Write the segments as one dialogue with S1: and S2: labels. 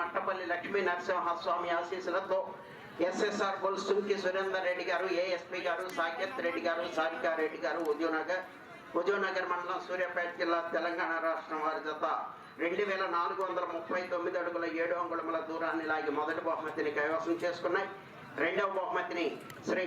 S1: మట్టపల్లి లక్ష్మీ నరసింహస్వామి ఆశీస్సులతో ఎస్ఎస్ఆర్ బుల్ సుంకి సురేందర్ రెడ్డి గారు ఏఎస్పీ గారు సాకేత్ రెడ్డి గారు సారికా రెడ్డి గారు ఉద్యోనగర్ ఉద్యోనగర్ మండలం సూర్యాపేట జిల్లా తెలంగాణ రాష్ట్రం వారి జత. రెండు వేల నాలుగు వందల ముప్పై తొమ్మిది అడుగుల ఏడు అంగుళముల దూరాన్ని లాగి మొదటి బహుమతిని కైవసం చేసుకున్నాయి. రెండవ బహుమతిని శ్రీ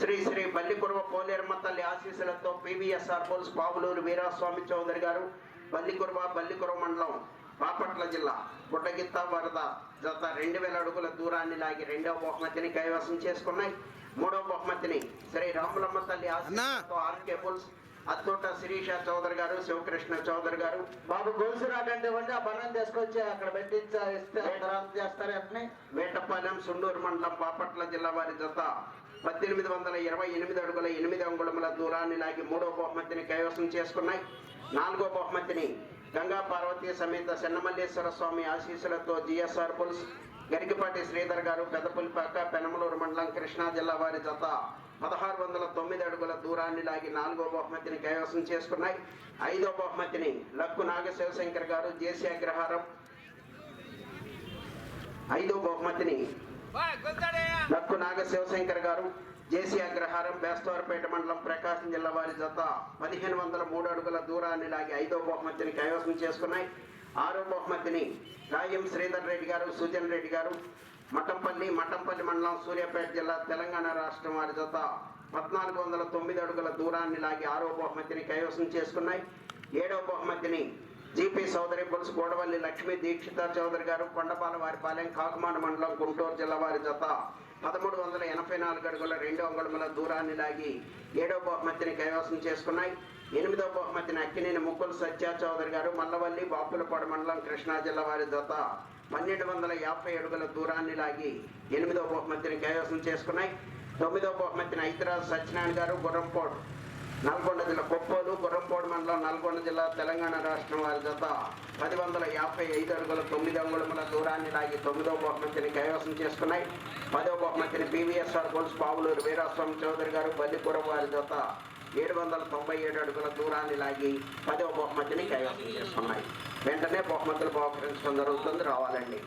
S1: శ్రీ శ్రీ బల్లికురవ పోలేరమ్మ తల్లి ఆశీస్సులతో పీవీఎస్ఆర్ పోల్స్ పావులూరు వీరాస్వామి చౌదరి గారు బల్లికురవ బల్లికురవ మండలం బాపట్ల జిల్లా గుడ్డగిత్త వరద జత రెండు వేల అడుగుల దూరాన్ని లాగి రెండవ బహుమతిని కైవసం చేసుకున్నాయి. మూడవ బహుమతిని శ్రీ రాములమ్మ తల్లి ఆశీస్సులతో ఆర్కే బుల్స్ అత్తోట శిరీష చౌదరి గారు శివకృష్ణ చౌదరి గారు.
S2: బాబు గొలుసు రాకంటే ఇవ్వండి ఆ బలం తీసుకొచ్చి అక్కడ పెట్టించా ఇస్తే తర్వాత చేస్తారు అట్నే?
S1: వేటపాలెం సుండూరు మండలం బాపట్ల జిల్లా వారి జత పద్దెనిమిది వందల ఇరవై ఎనిమిది అడుగుల ఎనిమిది అంగుళముల దూరాన్ని లాగి మూడో బహుమతిని కైవసం చేసుకున్నాయి. నాలుగో బహుమతిని గంగా పార్వతీ సమేత చెన్నమల్లేశ్వర స్వామి ఆశీస్సులతో జిఎస్ఆర్ పుల్స్ గరికపాటి శ్రీధర్ గారు పెదపులిపాక పెనమలూరు మండలం కృష్ణా జిల్లా వారి జత పదహారు వందల తొమ్మిది అడుగుల దూరాన్ని లాగి నాలుగో బహుమతిని కైవసం చేసుకున్నాయి. ఐదో బహుమతిని లక్కు నాగ శివశంకర్ గారు జేసీ అగ్రహారం. ఐదో బహుమతిని నక్కు నాగ శివశంకర్ గారు. జేసీ అగ్రహారం బేస్తవారపేట మండలం ప్రకాశం జిల్లా వారి జత పదిహేను వందల మూడు అడుగుల దూరాన్ని లాగి ఐదో బహుమతిని కైవసం చేసుకున్నాయి. ఆరో బహుమతిని గాయం శ్రీధర్ రెడ్డి గారు సుజన్ రెడ్డి గారు. మఠంపల్లి మఠంపల్లి మండలం సూర్యాపేట జిల్లా తెలంగాణ రాష్ట్రం వారి జత పద్నాలుగు వందల తొమ్మిది అడుగుల దూరాన్ని లాగి ఆరో బహుమతిని కైవసం చేసుకున్నాయి. ఏడో బహుమతిని జీపీ సోదరి పులుసు గోడవల్లి లక్ష్మీ దీక్షిత చౌదరి గారు కొండపాల వారిపాలెం కాకుమాన మండలం గుంటూరు జిల్లా వారి జత పదమూడు నలభై నాలుగు అడుగుల రెండు అంగుళముల దూరాన్ని లాగి ఏడవ బహుమతిని కైవసం చేసుకున్నాయి. ఎనిమిదవ బహుమతిని అక్కినేని ముక్కులు సత్య చౌదరి గారు మల్లవల్లి బాపులపాడు మండలం కృష్ణా జిల్లా వారి జత పన్నెండు వందల యాభై అడుగుల దూరాన్ని లాగి ఎనిమిదవ బహుమతిని కైవసం చేసుకున్నాయి. తొమ్మిదవ బహుమతిని ఐతిరాజు సత్యనారాయణ గారు గుర్రంపోడు. నల్గొండ జిల్లా కొప్పోలు గుర్రంపోడు మండలం నల్గొండ జిల్లా తెలంగాణ రాష్ట్రం వారి జత పది వందల యాభై ఐదు అడుగుల తొమ్మిది అంగుళముల దూరాన్ని లాగి తొమ్మిదవ బహుమతిని కైవసం చేసుకున్నాయి. పదవ బహుమతిని పీవీఎస్ఆర్ గోల్స్ పావులూరు వీరాస్వామి చౌదరి గారు బల్లిపురం వారి జత ఏడు వందల తొంభై ఏడు అడుగుల దూరాన్ని లాగి పదవ బహుమతిని కైవసం చేసుకున్నాయి. వెంటనే బహుమతులు బహుకరించడం జరుగుతుంది. రావాలండి.